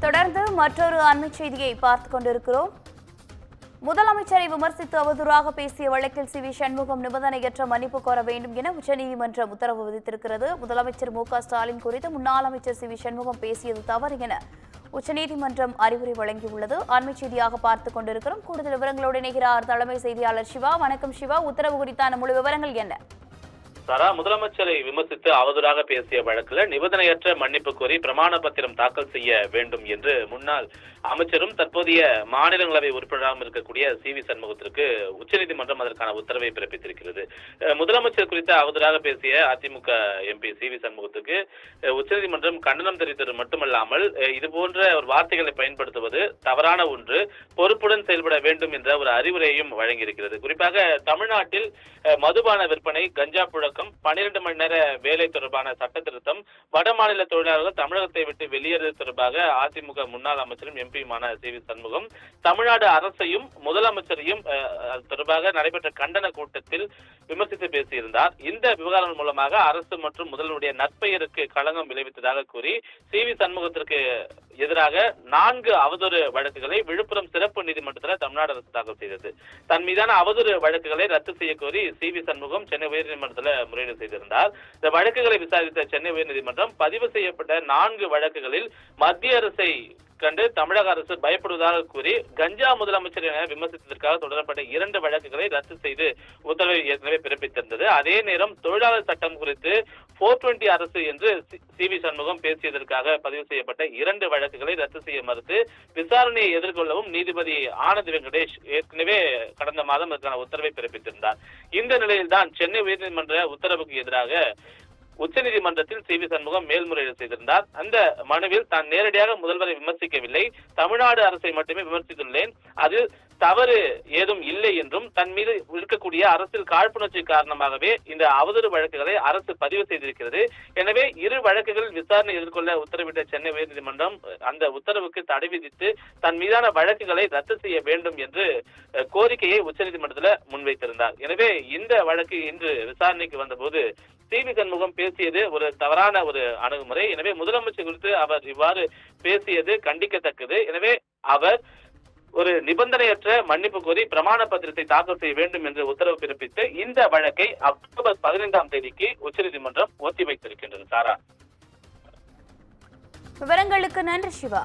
தொடர்ந்து மற்றொரு அண்மை செய்தியை பார்த்துக் கொண்டிருக்கிறோம். முதலமைச்சரை விமர்சித்து அவதூறாக பேசிய வழக்கில் சி வி சண்முகம் நிபந்தனையற்ற மன்னிப்பு கோர வேண்டும் என உச்சநீதிமன்றம் உத்தரவு விதித்திருக்கிறது. முதலமைச்சர் மு க ஸ்டாலின் குறித்து முன்னாள் அமைச்சர் சி வி சண்முகம் பேசியது தவறு என உச்சநீதிமன்றம் அறிவுரை வழங்கியுள்ளது. அண்மை செய்தியாக பார்த்துக் கொண்டிருக்கிறோம். கூடுதல் விவரங்களோடு இணைகிறார் தலைமை செய்தியாளர் சிவா. வணக்கம் சிவா. உத்தரவு குறித்தான முழு விவரங்கள் என்ன? சரா முதலமைச்சரை விமர்சித்து அவதூறாக பேசிய வழக்கில் நிபந்தனையற்ற மன்னிப்பு கோரி பிரமாண பத்திரம் தாக்கல் செய்ய வேண்டும் என்று முன்னாள் அமைச்சரும் தற்போதைய மாநிலங்களவை உறுப்பினராகவும் இருக்கக்கூடிய சி வி சண்முகத்திற்கு உச்சநீதிமன்றம் அதற்கான உத்தரவை பிறப்பித்திருக்கிறது. முதலமைச்சர் குறித்து அவதூறாக பேசிய அதிமுக எம்பி சி வி சண்முகத்துக்கு உச்சநீதிமன்றம் கண்டனம் தெரிவித்தது மட்டுமல்லாமல் இதுபோன்ற ஒரு வார்த்தைகளை பயன்படுத்துவது தவறான ஒன்று பொறுப்புடன் செயல்பட வேண்டும் என்ற ஒரு அறிவுரையும் வழங்கியிருக்கிறது. குறிப்பாக தமிழ்நாட்டில் மதுபான விற்பனை கஞ்சா புழக்கம் பன்னிரண்டு மணி நேர வேலை தொடர்பான சட்ட திருத்தம் வட மாநில தொழிலாளர்கள் தமிழகத்தை விட்டு வெளியேறுவது தொடர்பாக அதிமுக முன்னாள் அமைச்சரும் எம்பியுமான சி வி சண்முகம் தமிழ்நாடு அரசையும் முதலமைச்சரையும் தொடர்பாக நடைபெற்ற கண்டன கூட்டத்தில் விமர்சித்து பேசியிருந்தார். இந்த விவகாரம் மூலமாக அரசு மற்றும் முதல்வருடைய நற்பெயருக்கு களங்கம் விளைவித்ததாக கூறி சி வி சண்முகத்திற்கு எதிராக நான்கு அவதூறு வழக்குகளை விழுப்புரம் சிறப்பு நீதிமன்றத்தில் தமிழ்நாடு அரசு தாக்கல் செய்தது. தன் மீதான அவதூறு வழக்குகளை ரத்து செய்ய கோரி சி வி சண்முகம் சென்னை உயர்நீதிமன்றத்தில் முறையீடு செய்திருந்தார். இந்த வழக்குகளை விசாரித்த சென்னை உயர்நீதிமன்றம் பதிவு செய்யப்பட்ட நான்கு வழக்குகளில் மத்திய அரசை கண்டு தமிழக அரசு பயப்படுவதாக கூறி கஞ்சா முதலமைச்சர் என விமர்சித்ததற்காக தொடரப்பட்ட இரண்டு வழக்குகளை ரத்து செய்து உத்தரவை ஏற்கனவே பிறப்பித்திருந்தது. அதே நேரம் தொழிலாளர் சட்டம் குறித்து போர் டுவெண்டி அரசு என்று சி வி சண்முகம் பேசியதற்காக பதிவு செய்யப்பட்ட இரண்டு வழக்குகளை ரத்து செய்ய மறுத்து விசாரணையை எதிர்கொள்ளவும் நீதிபதி ஆனந்த் வெங்கடேஷ் ஏற்கனவே கடந்த மாதம் அதற்கான உத்தரவை பிறப்பித்திருந்தார். இந்த நிலையில்தான் சென்னை உயர்நீதிமன்ற உத்தரவுக்கு எதிராக உச்சநீதிமன்றத்தில் சி வி சண்முகம் மேல்முறையீடு செய்திருந்தார். அந்த மனுவில் தான் நேரடியாக முதல்வரை விமர்சிக்கவில்லை. தமிழ்நாடு அரசை மட்டுமே விமர்சித்துள்ளேன். அதில் தவறு ஏதும் இல்லை என்றும் தன் மீது இருக்கக்கூடிய அரசியல் காழ்ப்புணர்ச்சி காரணமாகவே இந்த அவதூறு வழக்குகளை அரசு பதிவு செய்திருக்கிறது. எனவே இரு வழக்குகளில் விசாரணை எதிர்கொள்ள உத்தரவிட்ட சென்னை உயர்நீதிமன்றம் அந்த உத்தரவுக்கு தடை விதித்து தன் மீதான வழக்குகளை ரத்து செய்ய வேண்டும் என்று கோரிக்கையை உச்சநீதிமன்றத்தில் முன்வைத்திருந்தார். எனவே இந்த வழக்கு இன்று விசாரணைக்கு வந்தபோது சி சண்முகம் பேசியது ஒரு தவறான ஒரு அணுகுமுறை. எனவே முதலமைச்சர் குறித்து அவர் இவ்வாறு பேசியது கண்டிக்கத்தக்கது. எனவே அவர் ஒரு நிபந்தனையற்ற மன்னிப்பு கோரி பிரமாண பத்திரத்தை தாக்கல் செய்ய வேண்டும் என்று உத்தரவு பிறப்பித்து இந்த வழக்கை அக்டோபர் பதினைந்தாம் தேதிக்கு உச்சநீதிமன்றம் ஒத்திவைத்திருக்கின்றது சாரா. விவரங்களுக்கு நன்றி சிவா.